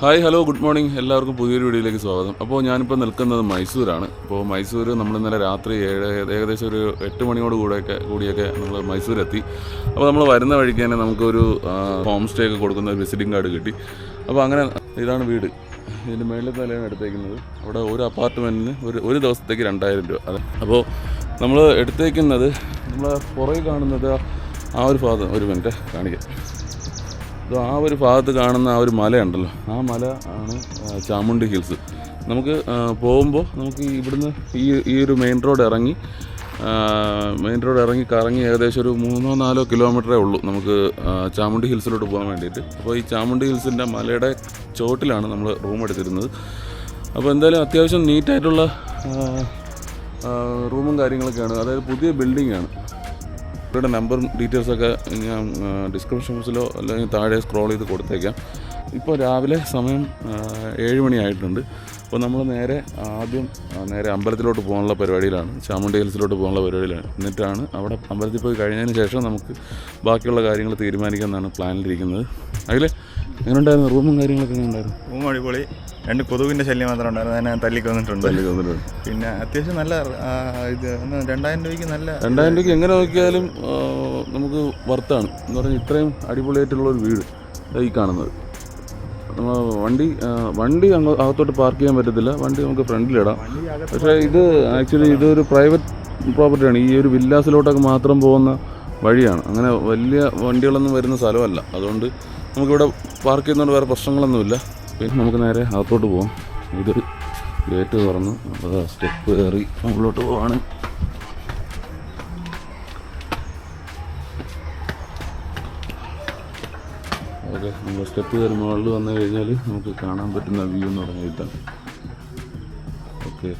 Hi hello good morning. എല്ലാവർക്കും പുതിയൊരു വീഡിയോയിലേക്ക് സ്വാഗതം. അപ്പോൾ ഞാനിപ്പോൾ നിൽക്കുന്നത് മൈസൂരാണ്. അപ്പോൾ മൈസൂർ നമ്മൾ ഇന്നലെ രാത്രി ഏഴ് ഏകദേശം ഒരു എട്ട് മണിയോട് കൂടെയൊക്കെ കൂടിയൊക്കെ നമ്മൾ മൈസൂരെത്തി. അപ്പോൾ നമ്മൾ വരുന്ന വഴിക്ക് തന്നെ നമുക്കൊരു ഹോം സ്റ്റേ ഒക്കെ കൊടുക്കുന്ന വിസിറ്റിംഗ് കാർഡ് കിട്ടി. അപ്പോൾ അങ്ങനെ ഇതാണ് വീട്. ഇതിന്റെ മേളിൽ തലയാണ് എടുത്തേക്കുന്നത്. അവിടെ ഒരു അപ്പാർട്ട്മെന്റിന് ഒരു ഒരു ദിവസത്തേക്ക് രണ്ടായിരം രൂപ. അതെ. അപ്പോൾ നമ്മൾ എടുത്തേക്കുന്നത് നമ്മൾ പുറകെ കാണുന്നത് ആ ഒരു ഭാഗം ഒരു മിനിറ്റ് കാണിക്കാം. ആ ഒരു ഭാഗത്ത് കാണുന്ന ആ ഒരു മലയുണ്ടല്ലോ. ആ മല ആണ് ചാമുണ്ടി ഹിൽസ്. നമുക്ക് പോകുമ്പോൾ നമുക്ക് ഇവിടുന്ന് ഈ ഈ ഒരു മെയിൻ റോഡ് ഇറങ്ങി മെയിൻ റോഡ് ഇറങ്ങി കറങ്ങി ഏകദേശം ഒരു മൂന്നോ നാലോ കിലോമീറ്ററേ ഉള്ളൂ നമുക്ക് ചാമുണ്ടി ഹിൽസിലോട്ട് പോകാൻ വേണ്ടിയിട്ട്. അപ്പോൾ ഈ ചാമുണ്ടി ഹിൽസിന്റെ മലയുടെ ചോട്ടിലാണ് നമ്മൾ റൂം എടുത്തിരുന്നത്. അപ്പോൾ എന്തായാലും അത്യാവശ്യം നീറ്റായിട്ടുള്ള റൂമും കാര്യങ്ങളൊക്കെയാണ്. അതായത് പുതിയ ബിൽഡിംഗ് ആണ്. ഇവരുടെ നമ്പറും ഡീറ്റെയിൽസൊക്കെ ഞാൻ ഡിസ്ക്രിപ്ഷൻ ബോക്സിലോ അല്ലെങ്കിൽ താഴെ സ്ക്രോൾ ചെയ്ത് കൊടുത്തേക്കാം. ഇപ്പോൾ രാവിലെ സമയം ഏഴ് മണിയായിട്ടുണ്ട് അപ്പോൾ നമ്മൾ നേരെ ആദ്യം നേരെ അമ്പലത്തിലോട്ട് പോകാനുള്ള പരിപാടിയിലാണ്. ചാമുണ്ടി ഹിൽസിലോട്ട് പോകാനുള്ള പരിപാടിയിലാണ്. എന്നിട്ടാണ് അവിടെ അമ്പലത്തിൽ പോയി കഴിഞ്ഞതിന് ശേഷം നമുക്ക് ബാക്കിയുള്ള കാര്യങ്ങൾ തീരുമാനിക്കാമെന്നാണ് പ്ലാനിലിരിക്കുന്നത്. അതിൽ എങ്ങനെയുണ്ടായിരുന്നു റൂമും കാര്യങ്ങളൊക്കെ എങ്ങനെ ഉണ്ടായിരുന്നു റൂം അടിപൊളി. രണ്ട് കൊതുകിന്റെ ശല്യം മാത്രം ഉണ്ടായിരുന്നു. അതിനെ തല്ലിക്കൊന്നിട്ടുണ്ട് തല്ലി തോന്നിട്ടുണ്ട് പിന്നെ അത്യാവശ്യം നല്ല ആ, ഇത് രണ്ടായിരം രൂപയ്ക്ക് നല്ല രണ്ടായിരം രൂപയ്ക്ക് എങ്ങനെ നോക്കിയാലും ആ, നമുക്ക് വർത്താണ്. എന്ന് പറഞ്ഞാൽ ഇത്രയും അടിപൊളിയായിട്ടുള്ള ഒരു വീട് ദാ ഈ കാണുന്നത്. നമ്മൾ വണ്ടി ആ, വണ്ടി അങ്ങ് അകത്തോട്ട് പാർക്ക് ചെയ്യാൻ പറ്റത്തില്ല. വണ്ടി നമുക്ക് ഫ്രണ്ടിലിടാം പക്ഷേ ഇത് ആക്ച്വലി ഇതൊരു പ്രൈവറ്റ് പ്രോപ്പർട്ടിയാണ്. ഈ ഒരു വില്ലാസിലോട്ടൊക്കെ മാത്രം പോകുന്ന വഴിയാണ്. അങ്ങനെ വലിയ വണ്ടികളൊന്നും വരുന്ന സ്ഥലമല്ല. അതുകൊണ്ട് നമുക്കിവിടെ പാർക്ക് ചെയ്യുന്നതുകൊണ്ട് വേറെ പ്രശ്നങ്ങളൊന്നുമില്ല. പിന്നെ നമുക്ക് നേരെ അകത്തോട്ട് പോവാം. ഇതൊരു ഗേറ്റ് തുറന്ന് അപ്പോൾ സ്റ്റെപ്പ് കയറി മുകളിലോട്ട് പോവാണ്. ഓക്കെ നമ്മൾ സ്റ്റെപ്പ് കയറി മുകളിൽ വന്നു കഴിഞ്ഞാൽ നമുക്ക് കാണാൻ പറ്റുന്ന വ്യൂ എന്ന് പറഞ്ഞാൽ ഇതാണ്. ഓക്കെ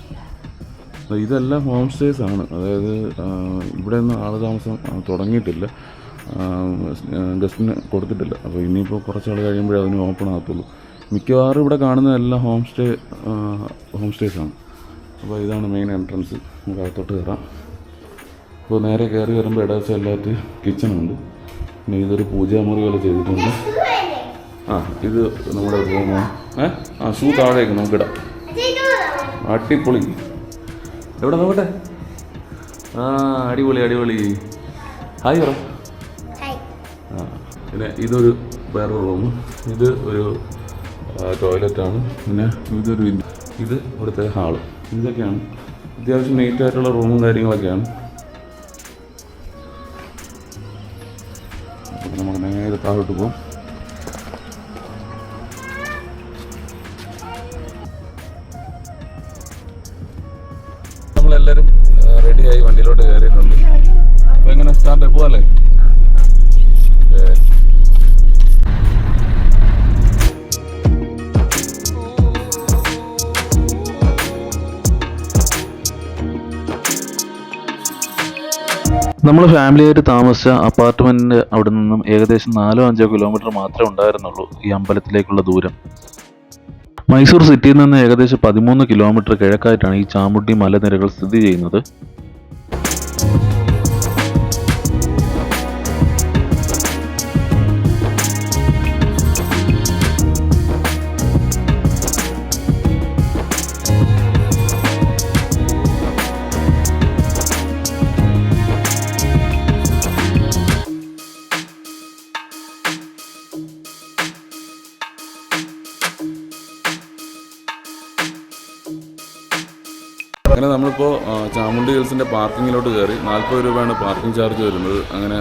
ഇതെല്ലാം ഹോം സ്റ്റേസ് ആണ്. അതായത് ഇവിടെ നിന്ന് ആൾ താമസം തുടങ്ങിയിട്ടില്ല. ഗസ്റ്റിന് കൊടുത്തിട്ടില്ല. അപ്പോൾ ഇനിയിപ്പോൾ കുറച്ച് ആൾ കഴിയുമ്പോഴേ അതിന് ഓപ്പൺ ആകത്തുള്ളൂ. മിക്കവാറും ഇവിടെ കാണുന്നതെല്ലാം ഹോം സ്റ്റേ ഹോം സ്റ്റേസാണ് അപ്പോൾ ഇതാണ് മെയിൻ എൻട്രൻസ് നമുക്ക് അകത്തോട്ട് കയറാം അപ്പോൾ നേരെ കയറി വരുമ്പോൾ ഇടവച്ച എല്ലാത്ത് കിച്ചണുണ്ട് പിന്നെ ഇതൊരു പൂജാമുറി പോലെ ചെയ്തിട്ടുണ്ട്. ആ ഇത് നമ്മുടെ റൂമാണ് ഏ? ആ ഷൂ താഴേക്ക് നമുക്കിടാം അടിപൊളി. എവിടെ നോക്കട്ടെ? ആ അടിപൊളി അടിപൊളി. ഹായ് പറ. പിന്നെ ഇതൊരു വേറൊരു റൂം ഇത് ഒരു ടോയ്ലറ്റാണ് പിന്നെ ഇതൊരു ഇത് ഇവിടുത്തെ ഹാൾ ഇതൊക്കെയാണ്. അത്യാവശ്യം നീറ്റായിട്ടുള്ള റൂമും കാര്യങ്ങളൊക്കെയാണ്. നമുക്ക് നേരെ താഴോട്ട് പോകും നമ്മളെല്ലാവരും റെഡിയായി വണ്ടിയിലോട്ട് കയറിയിട്ടുണ്ട്. അപ്പോൾ എങ്ങനെ സ്റ്റാർട്ട് പോവാല്ലേ? നമ്മൾ ഫാമിലിയായിട്ട് താമസിച്ച അപ്പാർട്ട്മെന്റിന്റെ അവിടെ നിന്നും ഏകദേശം നാലോ അഞ്ചോ കിലോമീറ്റർ മാത്രമേ ഉണ്ടായിരുന്നുള്ളൂ ഈ അമ്പലത്തിലേക്കുള്ള ദൂരം. മൈസൂർ സിറ്റിയിൽ നിന്ന് ഏകദേശം പതിമൂന്ന് കിലോമീറ്റർ കിഴക്കായിട്ടാണ് ഈ ചാമുണ്ടി മലനിരകൾ സ്ഥിതി ചെയ്യുന്നത്. ഹിൽസിന്റെ പാർക്കിങ്ങിലോട്ട് കയറി നാൽപ്പത് രൂപയാണ് പാർക്കിംഗ് ചാർജ് വരുന്നത്. അങ്ങനെ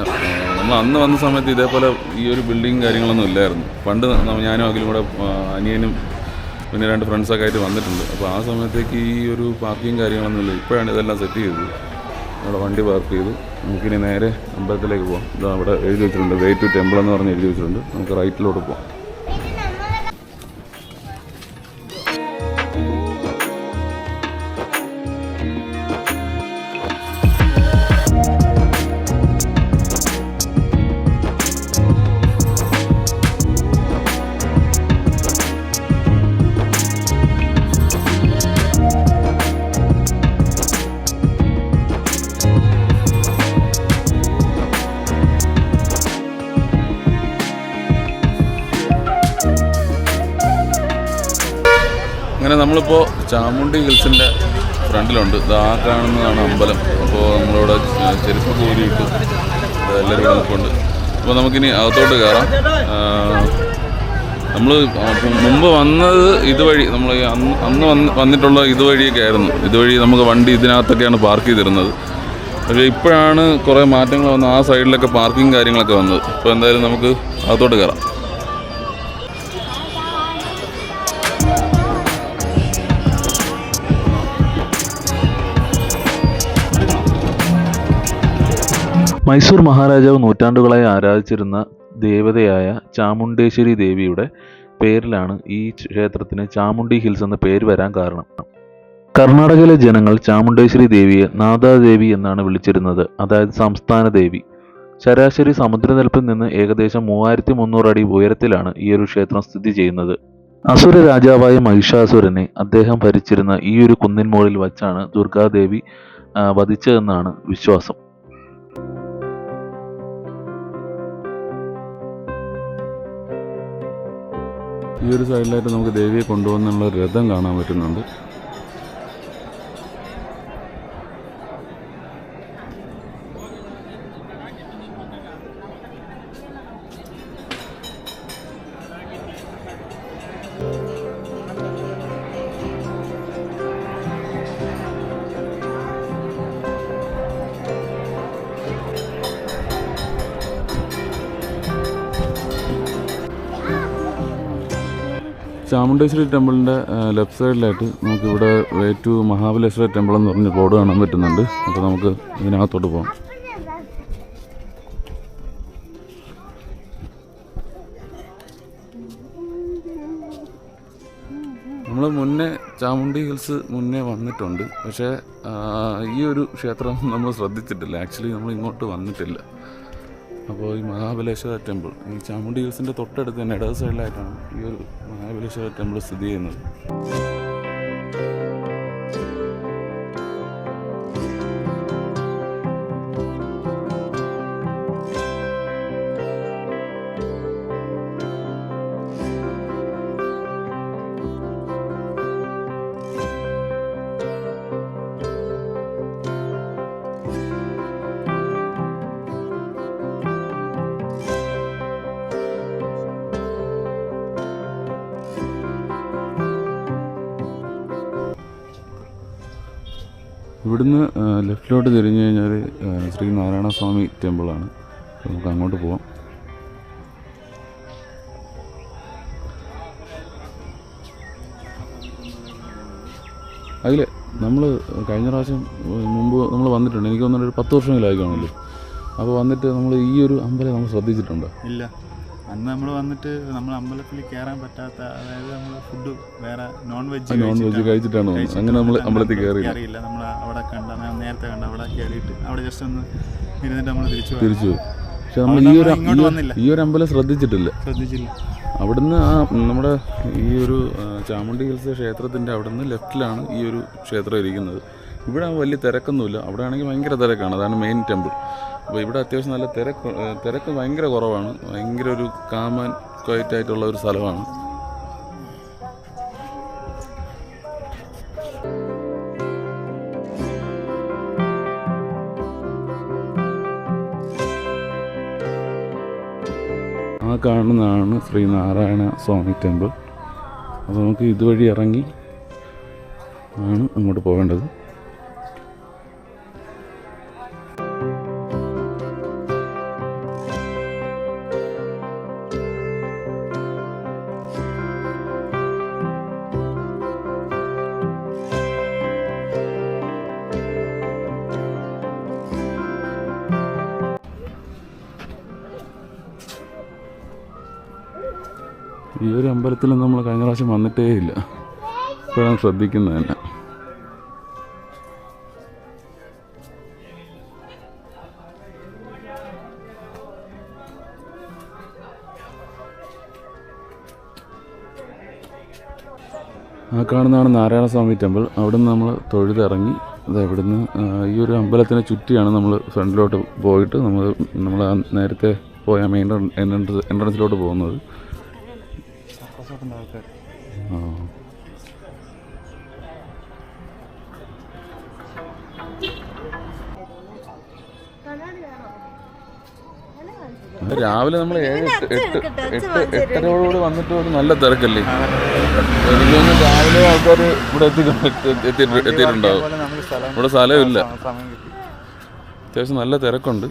നമ്മൾ അന്ന് വന്ന സമയത്ത് ഇതേപോലെ ഈ ഒരു ബിൽഡിങ് കാര്യങ്ങളൊന്നും ഇല്ലായിരുന്നു. പണ്ട് ഞാനും അഖിലും കൂടെ അനിയനും പിന്നെ രണ്ട് ഫ്രണ്ട്സൊക്കെ ആയിട്ട് വന്നിട്ടുണ്ട്. അപ്പോൾ ആ സമയത്തേക്ക് ഈ ഒരു പാർക്കിങ് കാര്യങ്ങളൊന്നും ഇല്ല. ഇപ്പോഴാണ് ഇതെല്ലാം സെറ്റ് ചെയ്തത്. അവിടെ വണ്ടി പാർക്ക് ചെയ്തു. നമുക്കിനി നേരെ അമ്പലത്തിലേക്ക് പോകാം ഇതാ അവിടെ എഴുതി വെച്ചിട്ടുണ്ട്. വേ ടു ടെമ്പിൾ എന്ന് പറഞ്ഞ് എഴുതി വെച്ചിട്ടുണ്ട്. നമുക്ക് റൈറ്റിലോട്ട് പോകാം നമ്മളിപ്പോൾ ചാമുണ്ടി ഹിൽസിന്റെ ഫ്രണ്ടിലുണ്ട്. ഇത് ആ കാണുന്നതാണ് അമ്പലം. അപ്പോൾ നമ്മളിവിടെ ചെരുപ്പ് കൂരിയിട്ട് എല്ലാവരും നിൽപ്പുണ്ട്. അപ്പോൾ നമുക്കിനി അകത്തോട്ട് കയറാം നമ്മൾ മുമ്പ് വന്നത് ഇതുവഴി നമ്മൾ അന്ന് വന്ന് വന്നിട്ടുള്ള ഇതുവഴിയൊക്കെ ആയിരുന്നു. ഇതുവഴി നമുക്ക് വണ്ടി ഇതിനകത്തൊക്കെയാണ് പാർക്ക് ചെയ്തിരുന്നത്. പക്ഷേ ഇപ്പോഴാണ് കുറേ മാറ്റങ്ങൾ വന്നത് ആ സൈഡിലൊക്കെ പാർക്കിംഗ് കാര്യങ്ങളൊക്കെ വന്നത്. അപ്പോൾ എന്തായാലും നമുക്ക് അകത്തോട്ട് കയറാം മൈസൂർ മഹാരാജാവ് നൂറ്റാണ്ടുകളായി ആരാധിച്ചിരുന്ന ദേവതയായ ചാമുണ്ടേശ്വരി ദേവിയുടെ പേരിലാണ് ഈ ക്ഷേത്രത്തിന് ചാമുണ്ടി ഹിൽസ് എന്ന പേര് വരാൻ കാരണം. കർണാടകയിലെ ജനങ്ങൾ ചാമുണ്ടേശ്വരി ദേവിയെ നാദാദേവി എന്നാണ് വിളിച്ചിരുന്നത്. അതായത് സംസ്ഥാന ദേവി. ശരാശരി സമുദ്രനിരപ്പിൽ നിന്ന് ഏകദേശം മൂവായിരത്തി മുന്നൂറ് അടി ഉയരത്തിലാണ് ഈ ഒരു ക്ഷേത്രം സ്ഥിതി ചെയ്യുന്നത്. അസുര രാജാവായ മഹിഷാസുരനെ അദ്ദേഹം ഭരിച്ചിരുന്ന ഈ ഒരു കുന്നിൻ മുകളിൽ വച്ചാണ് ദുർഗാദേവി വധിച്ചതെന്നാണ് വിശ്വാസം. ഈ ഒരു സൈഡിലായിട്ട് നമുക്ക് ദേവിയെ ഒരു രഥം കാണാൻ പറ്റുന്നുണ്ട്. ചാമുണ്ടേശ്വരി ടെമ്പിളിന്റെ ലെഫ്റ്റ് സൈഡിലായിട്ട് നമുക്കിവിടെ വേ ടു മഹാബലേശ്വര ടെമ്പിൾ എന്ന് പറഞ്ഞ് ബോർഡ് കാണാൻ പറ്റുന്നുണ്ട്. അപ്പോൾ നമുക്ക് ഇതിനകത്തോട്ട് പോകാം നമ്മൾ മുന്നേ ചാമുണ്ടി ഹിൽസ് മുന്നേ വന്നിട്ടുണ്ട്. പക്ഷേ ഈ ഒരു ക്ഷേത്രം നമ്മൾ ശ്രദ്ധിച്ചിട്ടില്ല. ആക്ച്വലി നമ്മൾ ഇങ്ങോട്ട് വന്നിട്ടില്ല. അപ്പോൾ ഈ മഹാബലേശ്വര ടെമ്പിൾ ഈ ചാമുണ്ടി ഹിൽസിന്റെ തൊട്ടടുത്ത് തന്നെ ഇടത് സൈഡിലായിട്ടാണ് ഈ ഒരു മഹാബലേശ്വര ടെമ്പിൾ സ്ഥിതി ചെയ്യുന്നത്. ഇവിടുന്ന് ലെഫ്റ്റിലോട്ട് തിരിഞ്ഞു കഴിഞ്ഞാൽ ശ്രീ നാരായണ സ്വാമി ടെമ്പിളാണ്. നമുക്ക് അങ്ങോട്ട് പോവാം. അതിൽ നമ്മൾ കഴിഞ്ഞ പ്രാവശ്യം മുമ്പ് നമ്മൾ വന്നിട്ടുണ്ട്. എനിക്ക് തോന്നുന്നു ഒരു പത്ത് വർഷമെങ്കിലും ആയിക്കാണല്ലോ അപ്പോൾ വന്നിട്ട് നമ്മൾ ഈ ഒരു അമ്പലം നമ്മൾ ശ്രദ്ധിച്ചിട്ടുണ്ടോ? ഇല്ല. അന്ന് നമ്മൾ വന്നിട്ട് നമ്മൾ അമ്പലത്തിൽ കയറാൻ പറ്റാത്ത അതായത് നമ്മൾ ഫുഡ് വേറെ നോൺ വെജ് നോൺ വെജ് കഴിച്ചിട്ടാണ്? അങ്ങനെ നമ്മൾ അമ്പലത്തിൽ കയറിയില്ല നമ്മൾ അവിടെ കണ്ട നേരത്തെ കണ്ട അവിടെ കയറിയിട്ട് അവിടെ ജസ്റ്റ് ഒന്ന് ഇരുന്നിട്ട് നമ്മൾ തിരിച്ചു തിരിച്ചു പക്ഷെ നമ്മൾ ഈ ഒരു ഈ ഒരു- അമ്പലം ശ്രദ്ധിച്ചിട്ടില്ല. ശ്രദ്ധിച്ചില്ല. അവിടുന്ന് ആ നമ്മുടെ ഈ ഒരു ചാമുണ്ടി ഹിൽസ് ക്ഷേത്രത്തിന്റെ അവിടുന്ന് ലെഫ്റ്റിലാണ് ഈ ഒരു ക്ഷേത്രം ഇരിക്കുന്നത്. ഇവിടെ വലിയ തിരക്കൊന്നുമില്ല. അവിടെ ആണെങ്കിൽ ഭയങ്കര തിരക്കാണ്. അതാണ് മെയിൻ ടെമ്പിൾ അപ്പോൾ ഇവിടെ അത്യാവശ്യം നല്ല തിരക്ക് തിരക്ക് ഭയങ്കര കുറവാണ്. ഭയങ്കര ഒരു കാമൻ ക്വൈറ്റ് ആയിട്ടുള്ള ഒരു സ്ഥലമാണ്. ആ കാണുന്നതാണ് ശ്രീനാരായണ സ്വാമി ടെമ്പിൾ അപ്പോൾ നമുക്ക് ഇതുവഴി ഇറങ്ങി ആണ് അങ്ങോട്ട് പോകേണ്ടത്. ഈ ഒരു അമ്പലത്തിൽ നമ്മൾ കഴിഞ്ഞ പ്രാവശ്യം വന്നിട്ടേ ഇല്ല. ഇപ്പോഴാണ് ശ്രദ്ധിക്കുന്നത് തന്നെ. ആ കാണുന്നതാണ് നാരായണസ്വാമി ടെമ്പിൾ. അവിടെ നിന്ന് നമ്മൾ തൊഴുതിറങ്ങി അത് അവിടുന്ന് ഈ ഒരു അമ്പലത്തിനെ ചുറ്റിയാണ് നമ്മൾ ഫ്രണ്ടിലോട്ട് പോയിട്ട് നമ്മൾ നമ്മൾ നേരത്തെ പോയ മെയിൻ എൻട്രൻസ് എൻട്രൻസിലോട്ട് പോകുന്നത്. തൊട്ടുന്ന ആൾക്കാർ രാവിലെ നമ്മൾ എട്ടരയോടുകൂടി വന്നിട്ട് ഒരു നല്ല തിരക്കല്ലേ? എനിക്ക് രാവിലെ ആൾക്കാർ ഇവിടെ എത്തിയിട്ടുണ്ടാവും. ഇവിടെ സ്ഥലമില്ല. അത്യാവശ്യം നല്ല തിരക്കുണ്ട്.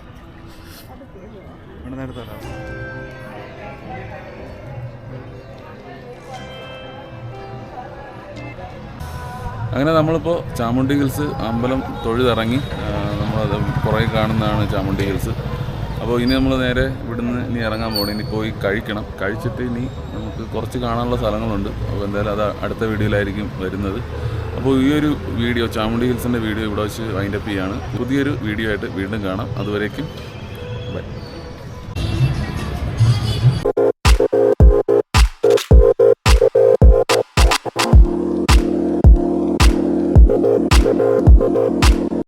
അങ്ങനെ നമ്മളിപ്പോൾ ചാമുണ്ടി ഹിൽസ് അമ്പലം തൊഴുതിറങ്ങി. നമ്മളത് കുറേ കാണുന്നതാണ് ചാമുണ്ടി ഹിൽസ്. അപ്പോൾ ഇനി നമ്മൾ നേരെ ഇവിടുന്ന് ഇനി ഇറങ്ങാൻ പോകണം. ഇനി പോയി കഴിക്കണം. കഴിച്ചിട്ട് ഇനി നമുക്ക് കുറച്ച് കാണാനുള്ള സ്ഥലങ്ങളുണ്ട്. അപ്പോൾ എന്തായാലും അത് അടുത്ത വീഡിയോയിലായിരിക്കും വരുന്നത്. അപ്പോൾ ഈ ഒരു വീഡിയോ ചാമുണ്ടി ഹിൽസിന്റെ വീഡിയോ ഇവിടെ വെച്ച് വൈൻഡപ്പ് ചെയ്യാണ്. പുതിയൊരു വീഡിയോ ആയിട്ട് വീണ്ടും കാണാം. അതുവരേക്കും ബൈ.